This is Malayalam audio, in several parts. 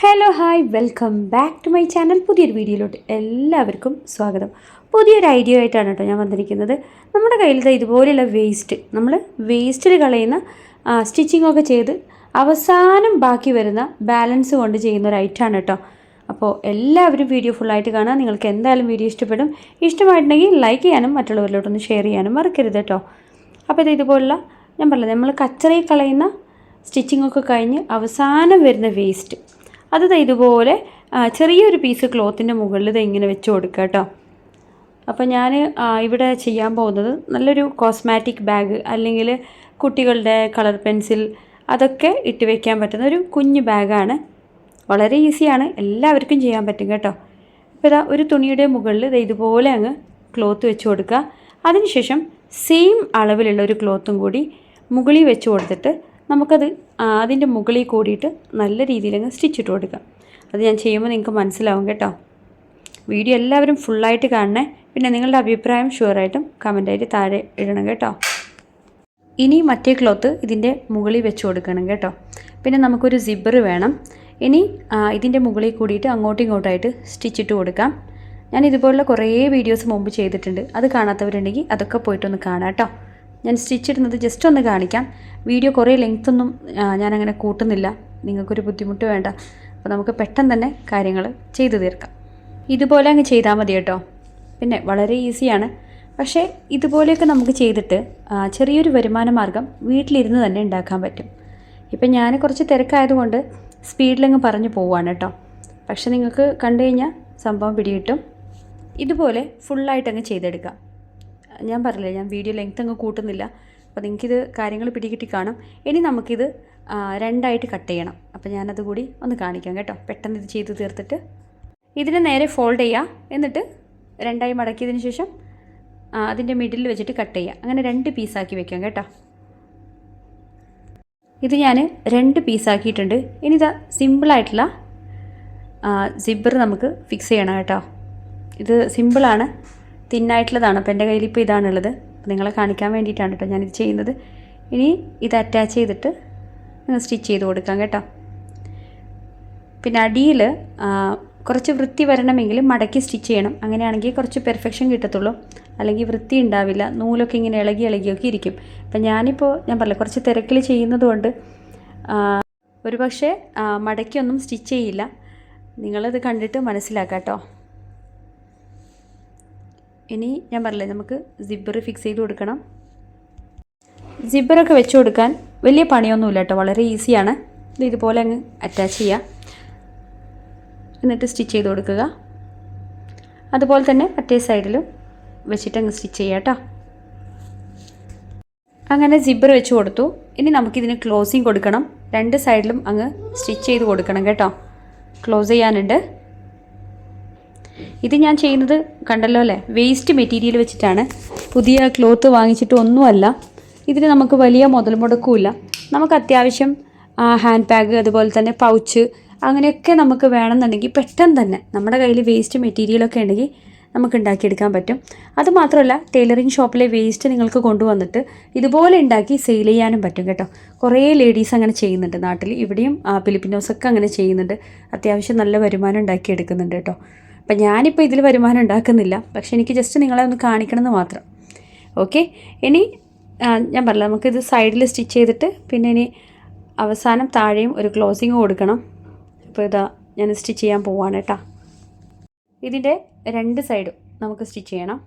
Hello hi welcome back to my channel പുതിയൊരു വീഡിയോയിലോട്ട് എല്ലാവർക്കും സ്വാഗതം. പുതിയൊരു ഐഡിയ ആയിട്ടാണ് കേട്ടോ ഞാൻ വന്നിരിക്കുന്നത്. നമ്മുടെ കയ്യിൽ ദാ ഇതുപോലെയുള്ള വേസ്റ്റ് നമ്മൾ വേസ്റ്റിൽ കളയുന്ന സ്റ്റിച്ചിങ് ഒക്കെ ചെയ്ത് അവസാനം ബാക്കി വരുന്ന ബാലൻസ് കൊണ്ട് ചെയ്യുന്ന ഒരു ഐറ്റാണ് കേട്ടോ. അപ്പോൾ എല്ലാവരും വീഡിയോ ഫുള്ളായിട്ട് കാണാൻ നിങ്ങൾക്ക് എന്തായാലും വീഡിയോ ഇഷ്ടപ്പെടും. ഇഷ്ടമായിട്ടുണ്ടെങ്കിൽ ലൈക്ക് ചെയ്യാനും മറ്റുള്ളവരിലോട്ടൊന്ന് ഷെയർ ചെയ്യാനും മറക്കരുത് കേട്ടോ. അപ്പോൾ ഇത് ഇതുപോലുള്ള ഞാൻ പറഞ്ഞത് നമ്മൾ കച്ചറയിൽ കളയുന്ന സ്റ്റിച്ചിങ്ങൊക്കെ കഴിഞ്ഞ് അവസാനം വരുന്ന വേസ്റ്റ് അത് ഇതുപോലെ ചെറിയൊരു പീസ് ക്ലോത്തിന്റെ മുകളിൽ ഇത് ഇങ്ങനെ വെച്ച് കൊടുക്കുക കേട്ടോ. അപ്പോൾ ഞാൻ ഇവിടെ ചെയ്യാൻ പോകുന്നത് നല്ലൊരു കോസ്മാറ്റിക് ബാഗ് അല്ലെങ്കിൽ കുട്ടികളുടെ കളർ പെൻസിൽ അതൊക്കെ ഇട്ട് വയ്ക്കാൻ പറ്റുന്ന ഒരു കുഞ്ഞു ബാഗാണ് വളരെ ഈസിയാണ് എല്ലാവർക്കും ചെയ്യാൻ പറ്റും കേട്ടോ. അപ്പോൾ ഇതാ ഒരു തുണിയുടെ മുകളിൽ ഇത് ഇതുപോലെ അങ്ങ് ക്ലോത്ത് വെച്ച് കൊടുക്കുക. അതിനുശേഷം സെയിം അളവിലുള്ള ഒരു ക്ലോത്തും കൂടി മുകളിൽ വെച്ച് കൊടുത്തിട്ട് നമുക്കത് അതിന്റെ മുകളിൽ കൂടിയിട്ട് നല്ല രീതിയിലങ്ങ് സ്റ്റിച്ച് ഇട്ട് കൊടുക്കാം. അത് ഞാൻ ചെയ്യുമ്പോൾ നിങ്ങൾക്ക് മനസ്സിലാവും കേട്ടോ. വീഡിയോ എല്ലാവരും ഫുള്ളായിട്ട് കാണണേ. പിന്നെ നിങ്ങളുടെ അഭിപ്രായം ഷുവറായിട്ടും കമന്റായിട്ട് താഴെ ഇടണം കേട്ടോ. ഇനി മറ്റേ ക്ലോത്ത് ഇതിന്റെ മുകളിൽ വെച്ച് കൊടുക്കണം കേട്ടോ. പിന്നെ നമുക്കൊരു സിബ്ബർ വേണം. ഇനി ഇതിന്റെ മുകളിൽ കൂടിയിട്ട് അങ്ങോട്ടും ഇങ്ങോട്ടായിട്ട് സ്റ്റിച്ച് ഇട്ട് കൊടുക്കാം. ഞാൻ ഇതുപോലുള്ള കുറേ വീഡിയോസ് മുമ്പ് ചെയ്തിട്ടുണ്ട്. അത് കാണാത്തവരുണ്ടെങ്കിൽ അതൊക്കെ പോയിട്ടൊന്ന് കാണാം കേട്ടോ. ഞാൻ സ്റ്റിച്ച് ഇടുന്നത് ജസ്റ്റ് ഒന്ന് കാണിക്കാം. വീഡിയോ കുറേ ലെങ്ത് ഒന്നും ഞാനങ്ങനെ കൂട്ടുന്നില്ല. നിങ്ങൾക്കൊരു ബുദ്ധിമുട്ട് വേണ്ട. അപ്പോൾ നമുക്ക് പെട്ടെന്ന് തന്നെ കാര്യങ്ങൾ ചെയ്തു തീർക്കാം. ഇതുപോലെ അങ്ങ് ചെയ്താൽ മതി കേട്ടോ. പിന്നെ വളരെ ഈസിയാണ്. പക്ഷേ ഇതുപോലെയൊക്കെ നമുക്ക് ചെയ്തിട്ട് ചെറിയൊരു വരുമാന മാർഗം വീട്ടിലിരുന്ന് തന്നെ ഉണ്ടാക്കാൻ പറ്റും. ഇപ്പം ഞാൻ കുറച്ച് തിരക്കായതുകൊണ്ട് സ്പീഡിലങ്ങ് പറഞ്ഞു പോവാണ് കേട്ടോ. പക്ഷെ നിങ്ങൾക്ക് കണ്ടു കഴിഞ്ഞാൽ സംഭവം പിടികിട്ടും. ഇതുപോലെ ഫുള്ളായിട്ടങ്ങ് ചെയ്തെടുക്കാം. ഞാൻ പറഞ്ഞില്ല ഞാൻ വീഡിയോ ലെങ്ത് അങ്ങ് കൂട്ടുന്നില്ല. അപ്പോൾ നിങ്ങൾക്കിത് കാര്യങ്ങൾ പിടികിട്ടി കാണും. ഇനി നമുക്കിത് രണ്ടായിട്ട് കട്ട് ചെയ്യണം. അപ്പോൾ ഞാനത് കൂടി ഒന്ന് കാണിക്കാം കേട്ടോ. പെട്ടെന്ന് ഇത് ചെയ്ത് തീർത്തിട്ട്. ഇതിനെ നേരെ ഫോൾഡ് ചെയ്യുക എന്നിട്ട് രണ്ടായി മടക്കിയതിന് ശേഷം അതിന്റെ മിഡിൽ വെച്ചിട്ട് കട്ട് ചെയ്യുക അങ്ങനെ രണ്ട് പീസാക്കി വെക്കാം കേട്ടോ. ഇത് ഞാൻ രണ്ട് പീസാക്കിയിട്ടുണ്ട് ഇനി ഇതാ സിമ്പിളായിട്ടുള്ള സിബ്ബർ നമുക്ക് ഫിക്സ് ചെയ്യണം കേട്ടോ. ഇത് സിമ്പിളാണ് തിന്നായിട്ടുള്ളതാണ്. അപ്പോൾ എന്റെ കയ്യിൽ ഇപ്പോൾ ഇതാണുള്ളത്. നിങ്ങളെ കാണിക്കാൻ വേണ്ടിയിട്ടാണ് കേട്ടോ ഞാനിത് ചെയ്യുന്നത്. ഇനി ഇത് അറ്റാച്ച് ചെയ്തിട്ട് സ്റ്റിച്ച് ചെയ്ത് കൊടുക്കാം കേട്ടോ. പിന്നെ അടിയിൽ കുറച്ച് വൃത്തി വരണമെങ്കിൽ മടക്കി സ്റ്റിച്ച് ചെയ്യണം. അങ്ങനെയാണെങ്കിൽ കുറച്ച് പെർഫെക്ഷൻ കിട്ടത്തുള്ളൂ. അല്ലെങ്കിൽ വൃത്തി ഉണ്ടാവില്ല. നൂലൊക്കെ ഇങ്ങനെ ഇളകി ഇളകിയൊക്കെ ഇരിക്കും. അപ്പം ഞാനിപ്പോൾ ഞാൻ പറഞ്ഞില്ല കുറച്ച് തിരക്കിൽ ചെയ്യുന്നതുകൊണ്ട് ഒരു പക്ഷേ മടക്കിയൊന്നും സ്റ്റിച്ച് ചെയ്യില്ല. നിങ്ങളത് കണ്ടിട്ട് മനസ്സിലാക്കാം കേട്ടോ. ഇനി ഞാൻ പറഞ്ഞില്ലേ നമുക്ക് സിബ്ബർ ഫിക്സ് ചെയ്ത് കൊടുക്കണം. സിബ്ബറൊക്കെ വെച്ച് കൊടുക്കാൻ വലിയ പണിയൊന്നുമില്ല കേട്ടോ വളരെ ഈസിയാണ് ഇത് ഇതുപോലെ അങ്ങ് അറ്റാച്ച് ചെയ്യുക എന്നിട്ട് സ്റ്റിച്ച് ചെയ്ത് കൊടുക്കുക. അതുപോലെ തന്നെ മറ്റേ സൈഡിലും വെച്ചിട്ട് അങ്ങ് സ്റ്റിച്ച് ചെയ്യുക കേട്ടോ. അങ്ങനെ സിബ്ബർ വെച്ച് കൊടുത്തു. ഇനി നമുക്കിതിന് ക്ലോസിങ് കൊടുക്കണം. രണ്ട് സൈഡിലും അങ്ങ് സ്റ്റിച്ച് ചെയ്ത് കൊടുക്കണം കേട്ടോ. ക്ലോസ് ചെയ്യാനുണ്ട്. ഇത് ഞാൻ ചെയ്യുന്നത് കണ്ടല്ലോ അല്ലേ? വേസ്റ്റ് മെറ്റീരിയൽ വെച്ചിട്ടാണ്. പുതിയ ക്ലോത്ത് വാങ്ങിച്ചിട്ട് ഒന്നുമല്ല. ഇതിന് നമുക്ക് വലിയ മുതൽ മുടക്കുമില്ല. നമുക്ക് അത്യാവശ്യം ഹാൻഡ് ബാഗ് അതുപോലെ തന്നെ പൗച്ച് അങ്ങനെയൊക്കെ നമുക്ക് വേണമെന്നുണ്ടെങ്കിൽ പെട്ടെന്ന് തന്നെ നമ്മുടെ കയ്യിൽ വേസ്റ്റ് മെറ്റീരിയലൊക്കെ ഉണ്ടെങ്കിൽ നമുക്ക് ഉണ്ടാക്കിയെടുക്കാൻ പറ്റും. അതുമാത്രമല്ല ടൈലറിങ് ഷോപ്പിലെ വേസ്റ്റ് നിങ്ങൾക്ക് കൊണ്ടുവന്നിട്ട് ഇതുപോലെ ഉണ്ടാക്കി സെയിൽ ചെയ്യാനും പറ്റും കേട്ടോ. കുറേ ലേഡീസ് അങ്ങനെ ചെയ്യുന്നുണ്ട് നാട്ടിൽ. ഇവിടെയും ഫിലിപ്പിനോസൊക്കെ അങ്ങനെ ചെയ്യുന്നുണ്ട്. അത്യാവശ്യം നല്ല വരുമാനം ഉണ്ടാക്കിയെടുക്കുന്നുണ്ട് കേട്ടോ. അപ്പം ഞാനിപ്പോൾ ഇതിൽ വരുമാനം ഉണ്ടാക്കുന്നില്ല. പക്ഷെ എനിക്ക് ജസ്റ്റ് നിങ്ങളെ ഒന്ന് കാണിക്കണമെന്ന് മാത്രം. ഓക്കെ ഇനി ഞാൻ പറഞ്ഞില്ല നമുക്കിത് സൈഡിൽ സ്റ്റിച്ച് ചെയ്തിട്ട് പിന്നെ ഇനി അവസാനം താഴെയും ഒരു ക്ലോസിങ് കൊടുക്കണം. അപ്പോൾ ഇതാ ഞാൻ സ്റ്റിച്ച് ചെയ്യാൻ പോവാണ് കേട്ടോ. ഇതിന്റെ രണ്ട് സൈഡും നമുക്ക് സ്റ്റിച്ച് ചെയ്യണം.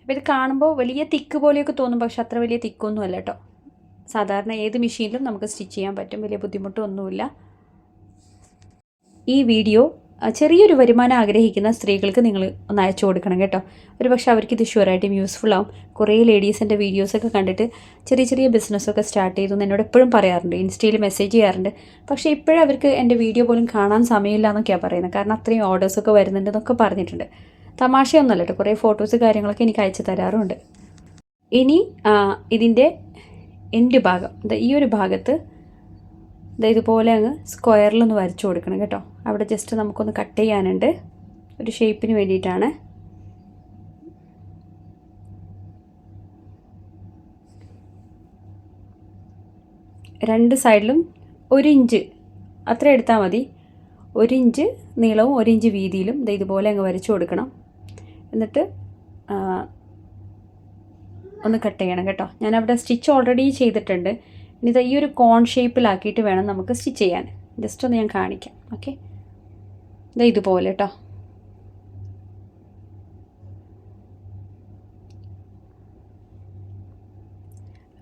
അപ്പോൾ ഇത് കാണുമ്പോൾ വലിയ തിക്ക് പോലെയൊക്കെ തോന്നും പക്ഷെ അത്ര വലിയ തിക്കൊന്നും അല്ല കേട്ടോ. സാധാരണ ഏത് മെഷീനിലും നമുക്ക് സ്റ്റിച്ച് ചെയ്യാൻ പറ്റും. വലിയ ബുദ്ധിമുട്ടൊന്നുമില്ല. ഈ വീഡിയോ ചെറിയൊരു വരുമാനം ആഗ്രഹിക്കുന്ന സ്ത്രീകൾക്ക് നിങ്ങൾ ഒന്ന് അയച്ചു കൊടുക്കണം കേട്ടോ. ഒരു പക്ഷേ അവർക്ക് ഇത് ഷുവറായിട്ടും യൂസ്ഫുൾ ആവും. കുറേ ലേഡീസിന്റെ വീഡിയോസൊക്കെ കണ്ടിട്ട് ചെറിയ ചെറിയ ബിസിനസ്സൊക്കെ സ്റ്റാർട്ട് ചെയ്തു എന്ന് എന്നോട് എപ്പോഴും പറയാറുണ്ട്. ഇൻസ്റ്റയിൽ മെസ്സേജ് ചെയ്യാറുണ്ട്. പക്ഷേ ഇപ്പോഴും അവർക്ക് എന്റെ വീഡിയോ പോലും കാണാൻ സമയമില്ല എന്നൊക്കെയാണ് പറയുന്നത്. കാരണം അത്രയും ഓർഡേഴ്സൊക്കെ വരുന്നുണ്ട് എന്നൊക്കെ പറഞ്ഞിട്ടുണ്ട്. തമാശയൊന്നുമല്ല കേട്ടോ. കുറേ ഫോട്ടോസ് കാര്യങ്ങളൊക്കെ എനിക്ക് അയച്ചു തരാറുണ്ട്. ഇനി ഇതിന്റെ എന്റെ ഭാഗം. ഈ ഒരു ഭാഗത്ത് ഇതുപോലെ അങ്ങ് സ്ക്വയറിലൊന്ന് വരച്ചു കൊടുക്കണം കേട്ടോ. അവിടെ ജസ്റ്റ് നമുക്കൊന്ന് കട്ട് ചെയ്യാനുണ്ട്. ഒരു ഷേപ്പിന് വേണ്ടിയിട്ടാണ്. രണ്ട് സൈഡിലും ഒരു ഇഞ്ച് അത്ര എടുത്താൽ മതി. ഒരു ഇഞ്ച് നീളവും ഒരു ഇഞ്ച് വീതിയിലും ഇത് ഇതുപോലെ അങ്ങ് വരച്ചു കൊടുക്കണം. എന്നിട്ട് ഒന്ന് കട്ട് ചെയ്യണം കേട്ടോ. ഞാനവിടെ സ്റ്റിച്ച് ഓൾറെഡി ചെയ്തിട്ടുണ്ട്. ഇനി ഈ ഒരു കോൺ ഷേപ്പിലാക്കിയിട്ട് വേണം നമുക്ക് സ്റ്റിച്ച് ചെയ്യാൻ. ജസ്റ്റ് ഒന്ന് ഞാൻ കാണിക്കാം. ഓക്കെ ഇത് ഇതുപോലെ കേട്ടോ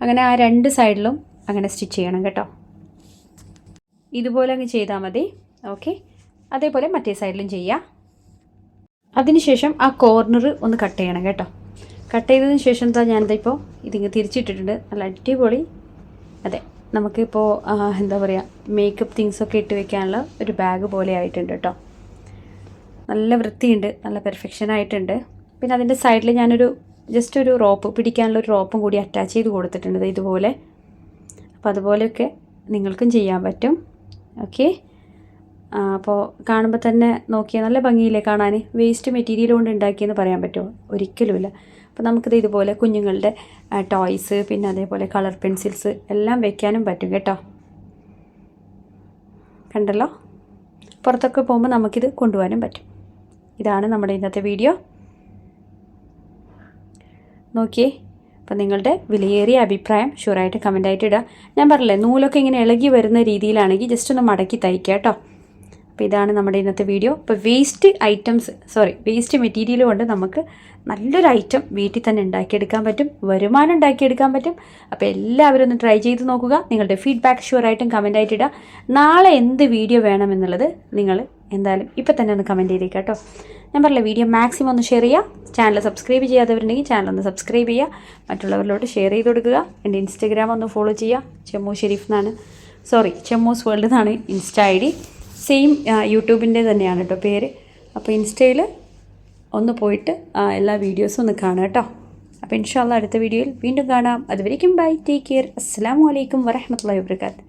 അങ്ങനെ ആ രണ്ട് സൈഡിലും അങ്ങനെ സ്റ്റിച്ച് ചെയ്യണം കേട്ടോ. ഇതുപോലെ അങ്ങ് ചെയ്താൽ മതി. ഓക്കെ അതേപോലെ മറ്റേ സൈഡിലും ചെയ്യാം. അതിനുശേഷം ആ കോർണർ ഒന്ന് കട്ട് ചെയ്യണം കേട്ടോ. കട്ട് ചെയ്തതിന് ശേഷം എന്താ ഞാനിതിപ്പോൾ ഇതിങ്ങ് തിരിച്ചിട്ടിട്ടുണ്ട്. നല്ല അടിപൊളി അതെ. നമുക്കിപ്പോൾ എന്താ പറയുക മേക്കപ്പ് തിങ്സൊക്കെ ഇട്ട് വെക്കാനുള്ള ഒരു ബാഗ് പോലെ ആയിട്ടുണ്ട് കേട്ടോ നല്ല വൃത്തിയുണ്ട് നല്ല പെർഫെക്ഷൻ ആയിട്ടുണ്ട്. പിന്നെ അതിന്റെ സൈഡിൽ ഞാനൊരു ജസ്റ്റ് ഒരു റോപ്പ് പിടിക്കാനുള്ള ഒരു റോപ്പും കൂടി അറ്റാച്ച് ചെയ്ത് കൊടുത്തിട്ടുണ്ട് ഇതുപോലെ. അപ്പോൾ അതുപോലെയൊക്കെ നിങ്ങൾക്കും ചെയ്യാൻ പറ്റും. ഓക്കെ? അപ്പോൾ കാണുമ്പോൾ തന്നെ നോക്കിയാൽ നല്ല ഭംഗിയില്ലേ കാണാൻ വേസ്റ്റ് മെറ്റീരിയൽ കൊണ്ട് ഉണ്ടാക്കിയെന്ന് പറയാൻ പറ്റുമോ? ഒരിക്കലുമില്ല. അപ്പോൾ നമുക്കിത് ഇതുപോലെ കുഞ്ഞുങ്ങളുടെ ടോയ്സ് പിന്നെ അതേപോലെ കളർ പെൻസിൽസ് എല്ലാം വെക്കാനും പറ്റും കേട്ടോ. കണ്ടല്ലോ? പുറത്തൊക്കെ പോകുമ്പോൾ നമുക്കിത് കൊണ്ടുപോകാനും പറ്റും. ഇതാണ് നമ്മുടെ ഇന്നത്തെ വീഡിയോ നോക്കിയേ അപ്പം നിങ്ങളുടെ വിലയേറിയ അഭിപ്രായം ഷുവറായിട്ട് കമന്റായിട്ട് ഇടുക. ഞാൻ പറഞ്ഞില്ലേ നൂലൊക്കെ ഇങ്ങനെ ഇളകി വരുന്ന രീതിയിലാണെങ്കിൽ ജസ്റ്റ് ഒന്ന് മടക്കി തയ്ക്കുക കേട്ടോ. അപ്പോൾ ഇതാണ് നമ്മുടെ ഇന്നത്തെ വീഡിയോ അപ്പോൾ waste items sorry waste material കൊണ്ട് നമുക്ക് നല്ലൊരു ഐറ്റം വീട്ടിൽ തന്നെ ഉണ്ടാക്കിയെടുക്കാൻ പറ്റും വരുമാനം ഉണ്ടാക്കിയെടുക്കാൻ പറ്റും. അപ്പോൾ എല്ലാവരും ഒന്ന് ട്രൈ ചെയ്ത് നോക്കുക. നിങ്ങളുടെ ഫീഡ്ബാക്ക് ഷുവറായിട്ടും കമന്റായിട്ട് ഇടുക നാളെ എന്ത് വീഡിയോ വേണമെന്നുള്ളത് നിങ്ങൾ എന്തായാലും ഇപ്പം തന്നെ ഒന്ന് കമന്റ് ചെയ്തേക്കാം കേട്ടോ. ഞാൻ പറഞ്ഞില്ല വീഡിയോ മാക്സിമം ഒന്ന് ഷെയർ ചെയ്യുക. ചാനൽ സബ്സ്ക്രൈബ് ചെയ്യാത്തവരുണ്ടെങ്കിൽ ചാനൽ ഒന്ന് സബ്സ്ക്രൈബ് ചെയ്യുക. മറ്റുള്ളവരിലോട്ട് ഷെയർ ചെയ്ത് കൊടുക്കുക. എന്റെ ഇൻസ്റ്റഗ്രാം ഒന്ന് ഫോളോ ചെയ്യുക. ചെമ്മു ഷെരീഫ് എന്നാണ്. സോറി ചെമ്മൂസ് വേൾഡ് എന്നാണ് ഇൻസ്റ്റ ഐ ഡി. സെയിം യൂട്യൂബിന്റെ തന്നെയാണ് കേട്ടോ പേര്. അപ്പോൾ ഇൻസ്റ്റയിൽ ഒന്ന് പോയിട്ട് എല്ലാ വീഡിയോസും ഒന്ന് കാണുക കേട്ടോ അപ്പോൾ ഇൻഷാല്ല അടുത്ത വീഡിയോയിൽ വീണ്ടും കാണാം. അതുവരേക്കും ബൈ ടേക്ക് കെയർ അസ്സാം വലൈക്കും വരഹമത്തല്ലാ വാബർക്കാത്ത്